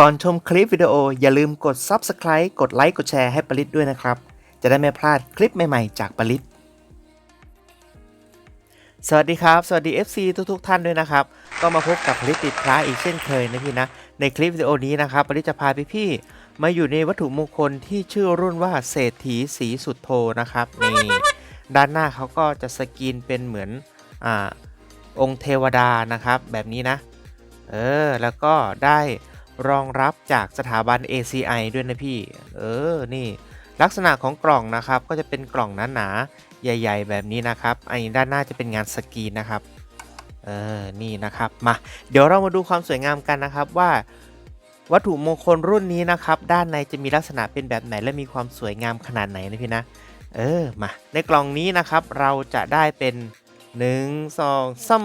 ก่อนชมคลิปวิดีโออย่าลืมกด Subscribe กดไลค์กดแชร์ให้ปริศด้วยนะครับ จะได้ไม่พลาดคลิปใหม่ๆ จากปริศสวัสดีครับ สวัสดี FC ทุกๆท่านด้วยนะครับ ก็มาพบกับปริศติดพระอีกเช่นเคยนะพี่นะ ในคลิปวิดีโอนี้นะครับปริศจะพาพี่ๆมาอยู่ในวัตถุมงคลที่ชื่อรุ่นว่าเศรษฐีสีสุดโทนะครับนี่ด้านหน้าเขาก็จะสกรีนเป็นเหมือนอ่าองค์เทวดานะครับ แบบนี้นะ เออแล้วก็ได้ รองรับจากสถาบัน ACI ด้วยนะพี่ เออ นี่ ลักษณะของกล่องนะครับ ก็จะเป็นกล่องหนาๆ ใหญ่ ๆ แบบนี้นะครับอันนี้ด้านหน้าจะเป็นงานสกรีนนะครับ เออ นี่นะครับ มา เดี๋ยวเรามาดูความสวยงามกันนะครับว่า วัตถุมงคลรุ่นนี้นะครับ ด้านในจะมีลักษณะเป็นแบบไหนและมีความสวยงามขนาดไหนนะพี่นะ เออ มา ในกล่องนี้นะครับ เราจะได้เป็น1 2ซ้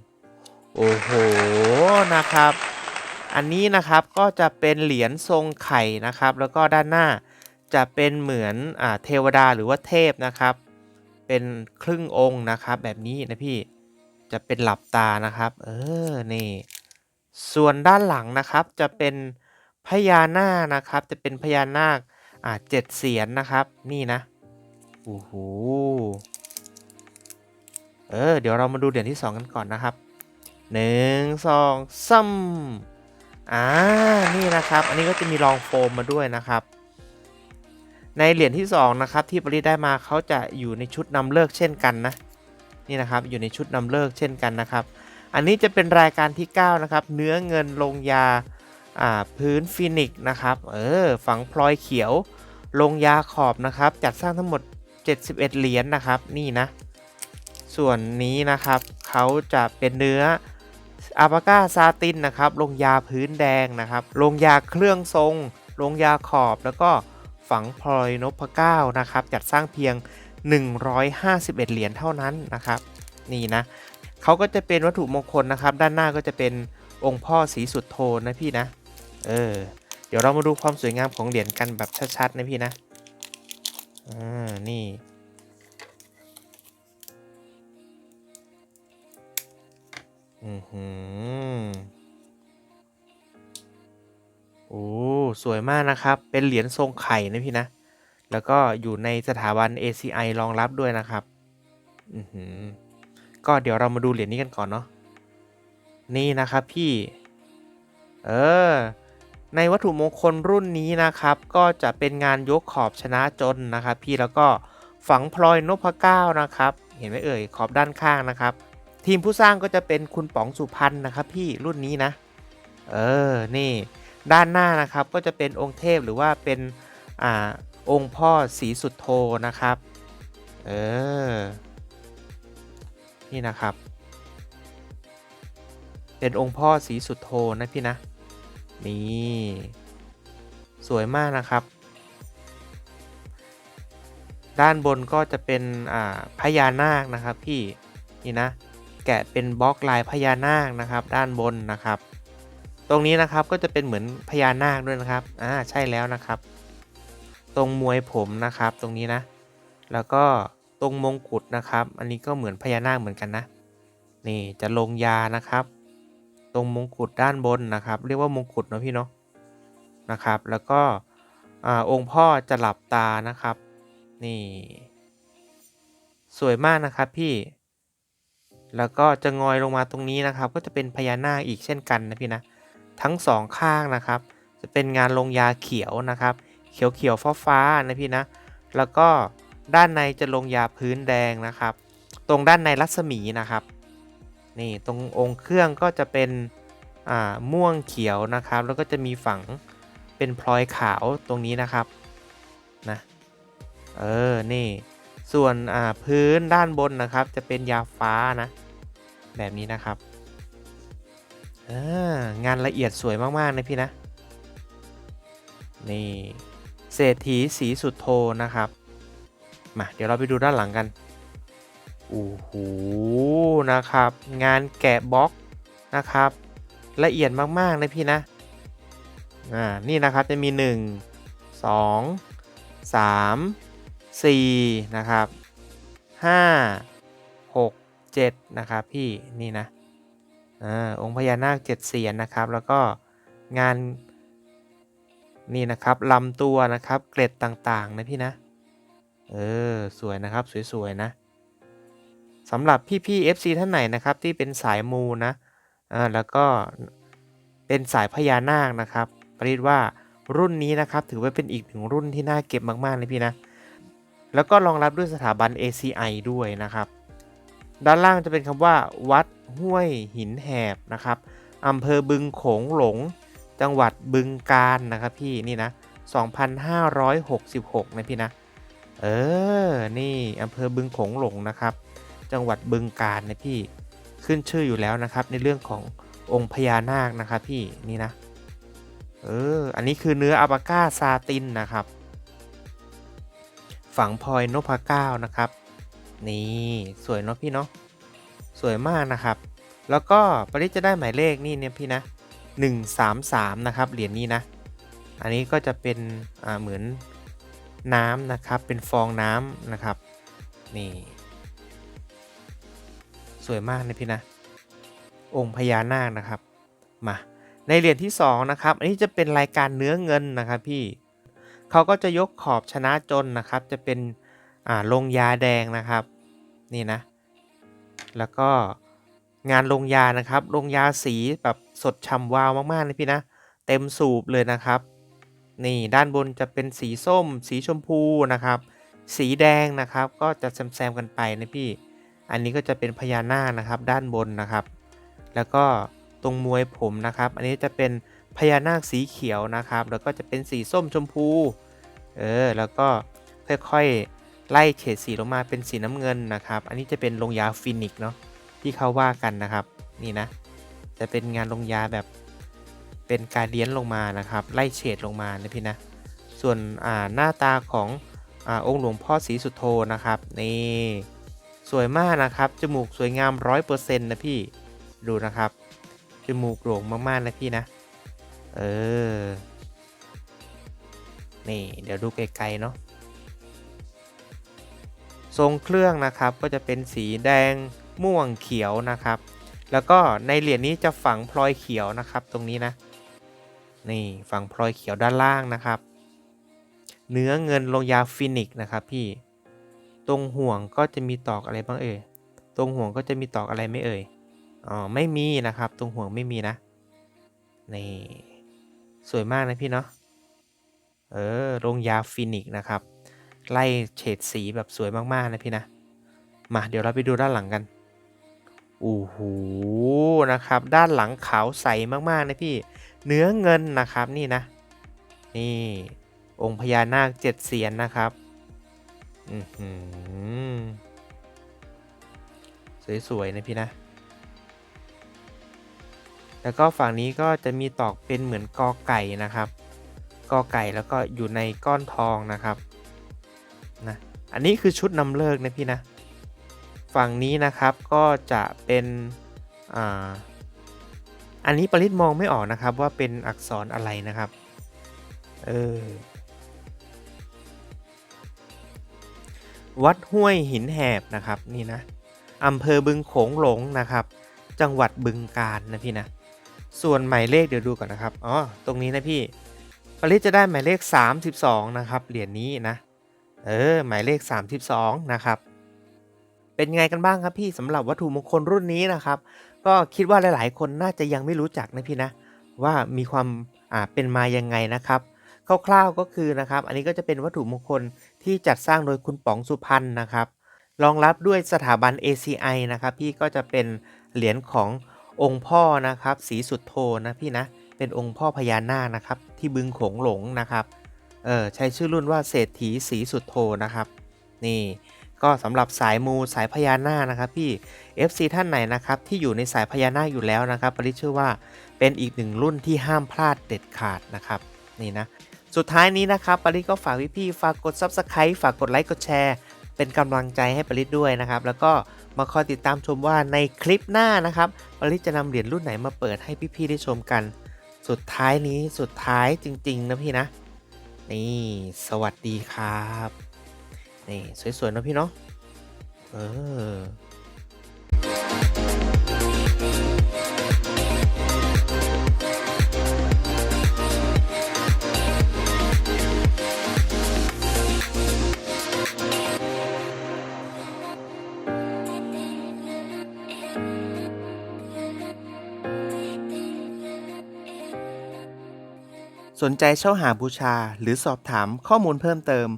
ำโอ้โห นะครับ อันนี้นะครับก็จะเป็นเหรียญทรงไข่นะครับ แล้วก็ด้านหน้าจะเป็นเหมือนอ่าเทวดาหรือว่าเทพนะครับ เป็นครึ่งองค์นะครับ แบบนี้นะพี่จะเป็นหลับตานะครับ เออนี่ ส่วนด้านหลังนะครับจะเป็นพญานาคนะครับ จะเป็นพญานาคอ่าเจ็ดเสียนนะครับ นี่นะโอ้โหเออ เดี๋ยวเรามาดูเหรียญที่ 2 กันก่อนนะครับหนึ่งสองซ้ำ อ่านี่นะครับ อันนี้ก็จะมีรองโฟมมาด้วยนะครับ ในเหรียญที่2นะครับที่ปริได้มาเขาจะอยู่ในชุดนำเลิกเช่นกันนะนี่นะครับอยู่ในชุดนำเลิกเช่นกันนะครับ อันนี้จะเป็นรายการที่ 9 นะครับ เนื้อเงินลงยาอ่าพื้นฟินิกนะครับเออฝังพลอยเขียว ลงยาขอบนะครับ จัดสร้างทั้งหมด 71 เหรียญนนะครับ นี่นะ ส่วนนี้นะครับเขาจะเป็นเนื้อ อาปาก้าซาตินนะครับลงยาพื้นแดงนะครับลงยาเครื่องทรง ลงยาขอบแล้วก็ฝังพลอยนพเก้านะครับจัดสร้างเพียง 151 เหรียญเท่านั้นนะครับ นี่นะเขาก็จะเป็นวัตถุมงคลนะครับ ด้านหน้าก็จะเป็นองค์พ่อสีสุดโทนนะพี่นะเออเดี๋ยวเรามาดูความสวยงามของเหรียญกันแบบชัดๆนะพี่นะอ่านี่ อือหือโอ้สวยมากนะครับ เป็นเหรียญทรงไข่นะพี่นะ แล้วก็อยู่ในสถาบัน ACI รองรับด้วยนะครับ อือหือ ก็เดี๋ยวเรามาดูเหรียญนี้กันก่อนเนาะ นี่นะครับพี่ เออ ในวัตถุมงคลรุ่นนี้นะครับ ก็จะเป็นงานยกขอบชนะจนนะครับ พี่แล้วก็ฝังพลอยนพเก้านะครับ เห็นไหมเอ่ยขอบด้านข้างนะครับ ทีมผู้สร้างก็จะเป็นคุณป๋องสุพรรณนะครับพี่รุ่นนี้นะ เออ นี่ ด้านหน้านะครับก็จะเป็นองค์เทพหรือว่าเป็นอ่าองค์พ่อสีสุดโทนะครับ เออ นี่นะครับ เป็นองค์พ่อสีสุดโทนะพี่นะ นี่ สวยมากนะครับ ด้านบนก็จะเป็นอ่าพญานาคนะครับพี่ นี่นะ แกะเป็นบล็อกลายพญานาคนะครับ ด้านบนนะครับ ตรงนี้นะครับก็จะเป็นเหมือนพญานาคด้วยนะครับอ่าใช่แล้วนะครับ ตรงมวยผมนะครับ ตรงนี้นะ แล้วก็ตรงมงกุฎนะครับ อันนี้ก็เหมือนพญานาคเหมือนกันนะนี่จะลงยานะครับ ตรงมงกุฎด้านบนนะครับ เรียกว่ามงกุฎเนาะพี่เนาะนะครับ แล้วก็อ่าองค์พ่อจะหลับตานะครับ นี่ สวยมากนะครับพี่ แล้วก็จะงอยลงมาตรงนี้นะครับ ก็จะเป็นพญานาคอีกเช่นกันนะพี่นะ ทั้งสองข้างนะครับ จะเป็นงานลงยาเขียวนะครับ เขียวเขียวฟ้าฟ้านะพี่นะ แล้วก็ด้านในจะลงยาพื้นแดงนะครับ ตรงด้านในรัศมีนะครับ นี่ตรงองค์เครื่องก็จะเป็นอ่าม่วงเขียวนะครับ แล้วก็จะมีฝังเป็นพลอยขาวตรงนี้นะครับนะเออ นี่ ส่วนอ่าพื้นด้านบนนะครับ จะเป็นยาฟ้านะ แบบนี้นะครับงานละเอียดสวยมาก ๆ นะพี่นะ นี่เศรษฐีสีสุดโทนะครับ มาเดี๋ยวเราไปดูด้านหลังกัน โอ้โห นะครับ งานแกะบล็อกนะครับ ละเอียดมาก ๆ นะพี่นะ อ่า นี่นะครับจะมี 1 2 3 4 นะครับ 5 7นะครับพี่นี่นะอองค์พญานาคเจ็ดเสียนนะครับ แล้วก็งานนี่นะครับลำตัวนะครับเกล็ดต่างๆนะพี่นะเออสวยนะครับสวยๆนะสำหรับพี่ๆ FC ท่านไหนนะครับที่เป็นสายมูนะอ่าแล้วก็เป็นสายพญานาคนะครับปริดว่ารุ่นนี้นะครับถือว่าเป็นอีกหนึ่งรุ่นที่น่าเก็บมากๆเลยพี่นะ แล้วก็รองรับด้วยสถาบัน ACI ด้วยนะครับ ด้านล่างจะเป็นคำว่า วัดห้วยหินแหบนะครับอำเภอบึงโขงหลง จังหวัดบึงกาฬนะครับพี่นี่นะ 2566 นะพี่นะ เออ นี่อำเภอบึงโขงหลงนะครับ จังหวัดบึงกาฬนะพี่ ขึ้นชื่ออยู่แล้วนะครับ ในเรื่องขององค์พญานาคนะครับพี่นี่นะ เออ อันนี้คือเนื้ออัปาก้าซาตินนะครับ ฝังพลอยนพเก้านะครับ นี่สวยเนาะพี่เนาะสวยมากนะครับ แล้วก็ปริจะได้หมายเลขนี่เนี่ยพี่นะ 133 นะครับเหรียญนี้นะ อันนี้ก็จะเป็นอ่าเหมือนน้ำนะครับเป็นฟองน้ำนะครับนี่สวยมากนะพี่นะ องค์พญานาคนะครับมาในเหรียญที่2นะครับอันนี้จะเป็นรายการเนื้อเงินนะครับพี่เขาก็จะยกขอบชนะจนนะครับ จะเป็นอ่าลงยาแดงนะครับ นี่นะ แล้วก็งานลงยานะครับ ลงยาสีแบบสดฉ่ำวาวมากๆเลยพี่นะ เต็มสูบเลยนะครับ นี่ด้านบนจะเป็นสีส้ม สีชมพูนะครับ สีแดงนะครับก็จะแซมๆกันไปนะพี่ อันนี้ก็จะเป็นพญานาคนะครับ ด้านบนนะครับ แล้วก็ตรงมวยผมนะครับ อันนี้จะเป็นพญานาคสีเขียวนะครับ แล้วก็จะเป็นสีส้มชมพู เออ แล้วก็ค่อยๆ ไล่เฉดสีลงมาเป็นสีน้ำเงินนะครับ อันนี้จะเป็นลงยาฟินิกเนาะที่เขาว่ากันนะครับนี่นะ จะเป็นงานลงยาแบบเป็นการเลี้ยนลงมานะครับ ไล่เฉดลงมานะพี่นะ ส่วนอ่าหน้าตาของอาองค์หลวงพ่อศรีสุโธนะครับนี่สวยมากนะครับจมูกสวยงามร้อยเปอร์เซ็นต์นะพี่ดูนะครับจมูกโด่งมากๆนะพี่นะ เออ นี่ เดี๋ยวดูไกลๆเนาะ ทรงเครื่องนะครับก็จะเป็นสีแดงม่วงเขียวนะครับ แล้วก็ในเหรียญนี้จะฝังพลอยเขียวนะครับตรงนี้นะ นี่ฝังพลอยเขียวด้านล่างนะครับ เนื้อเงินลงยาฟินิกนะครับพี่ตรงห่วงก็จะมีตอกอะไรบ้างเอ่ยตรงห่วงก็จะมีตอกอะไรไม่เอ่ยอ๋อไม่มีนะครับ ตรงห่วงไม่มีนะนี่สวยมากนะพี่เนาะเออลงยาฟินิกนะครับ ไล่เฉดสีแบบสวยมากๆนะพี่นะ มาเดี๋ยวเราไปดูด้านหลังกันโอ้โหนะครับ ด้านหลังขาวใสมากๆนะพี่ เนื้อเงินนะครับนี่นะ นี่ องค์พญานาคเจ็ดเสียนนะครับอือหือสวยๆนะพี่นะ แล้วก็ฝั่งนี้ก็จะมีตอกเป็นเหมือนกอไก่นะครับ กอไก่แล้วก็อยู่ในก้อนทองนะครับ อันนี้คือชุดนำเลิกนะพี่นะ ฝั่งนี้นะครับก็จะเป็นอ่าอันนี้ปริศมองไม่ออกนะครับว่าเป็นอักษรอะไรนะครับ เออ วัดห้วยหินแหบนะครับนี่นะอำเภอบึงโขงหลงนะครับ จังหวัดบึงกาฬนะพี่นะ ส่วนหมายเลขเดี๋ยวดูก่อนนะครับ อ๋อ ตรงนี้นะพี่ ปริศจะได้หมายเลข 32 นะครับ เหรียญนี้นะ เออ หมายเลข 32 นะครับ เป็นไงกันบ้างครับพี่สำหรับวัตถุมงคลรุ่นนี้นะครับ ก็คิดว่าหลาย ๆ คนน่าจะยังไม่รู้จักนะพี่นะ ว่ามีความอ่าเป็นมายังไงนะครับคร่าวๆก็คือนะครับ อันนี้ก็จะเป็นวัตถุมงคลที่จัดสร้างโดยคุณป๋องสุพรรณนะครับรองรับด้วยสถาบัน ACI นะครับ พี่ก็จะเป็นเหรียญขององค์พ่อนะครับศรีสุดโทนะพี่นะเป็นองค์พ่อพญานาคนะครับ ที่บึงโขงหลงนะครับ เออใช้ชื่อรุ่นว่าเศรษฐีศรีสุดโทนะครับ นี่ก็สำหรับสายมูสายพญานาคนะครับพี่ FC ท่านไหนนะครับที่อยู่ในสายพญานาคอยู่แล้วนะครับปริเชื่อว่าเป็นอีกหนึ่งรุ่นที่ห้ามพลาดเด็ดขาดนะครับนี่นะสุดท้ายนี้นะครับปริก็ฝากพี่ๆฝากกด Subscribe ฝากกดไลค์กดแชร์ เป็นกำลังใจให้ปริด้วยนะครับแล้วก็มาคอยติดตามชมว่าในคลิปหน้านะครับปริจะนำเหรียญรุ่นไหนมาเปิดให้พี่ๆได้ชมกัน สุดท้ายนี้สุดท้ายจริงๆนะพี่นะ นี่ สวัสดีครับ นี่ สวยๆนะพี่เนาะเออ นใจเช่าหาบูชา หรือสอบถามข้อมูลเพิ่มเติม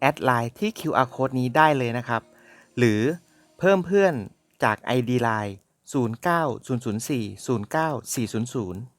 แอดไลน์ที่ QR Code นี้ได้เลยนะครับ หรือเพิ่มเพื่อนจาก ID Line 09 004 09 400